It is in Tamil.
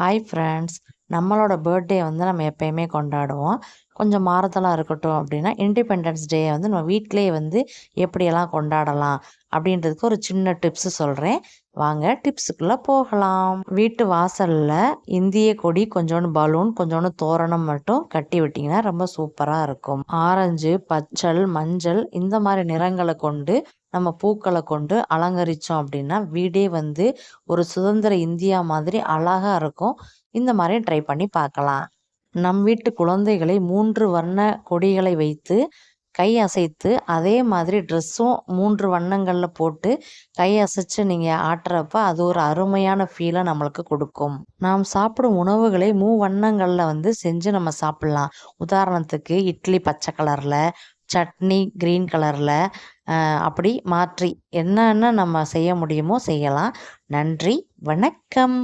ஹாய் ஃப்ரெண்ட்ஸ் நம்மளோட பர்த்டே வந்து நம்ம எப்பயுமே கொண்டாடுவோம். கொஞ்சம் மாறுதலாக இருக்கட்டும் அப்படின்னா இண்டிபெண்டன்ஸ் டே வந்து நம்ம வீட்டிலேயே வந்து எப்படியெல்லாம் கொண்டாடலாம் அப்படின்றதுக்கு ஒரு சின்ன டிப்ஸ் சொல்கிறேன் வாங்க டிப்ஸுக்குள்ளே போகலாம். வீட்டு வாசலில் இந்திய கொடி கொஞ்சோண்டு பலூன் கொஞ்சோண்டு தோரணம் மட்டும் கட்டி விட்டிங்கன்னா ரொம்ப சூப்பராக இருக்கும். ஆரஞ்சு பச்சல் மஞ்சள் இந்த மாதிரி நிறங்களை கொண்டு நம்ம பூக்களை கொண்டு அலங்கரித்தோம் அப்படின்னா வீடே வந்து ஒரு சுதந்திர இந்தியா மாதிரி அழகாக இருக்கும். இந்த மாதிரி ட்ரை பண்ணி பார்க்கலாம். நம் வீட்டு குழந்தைகளை மூன்று வண்ண கொடிகளை வைத்து கை அசைத்து அதே மாதிரி ட்ரெஸ்ஸும் மூன்று வண்ணங்களில் போட்டு கை அசைச்சு நீங்கள் ஆட்டுறப்ப அது ஒரு அருமையான ஃபீலை நம்மளுக்கு கொடுக்கும். நாம் சாப்பிடும் உணவுகளை மூ வண்ணங்களில் வந்து செஞ்சு நம்ம சாப்பிட்லாம். உதாரணத்துக்கு இட்லி பச்சை கலரில் சட்னி க்ரீன் கலரில் அப்படி மாற்றி என்னென்ன நம்ம செய்ய முடியுமோ செய்யலாம். நன்றி வணக்கம்.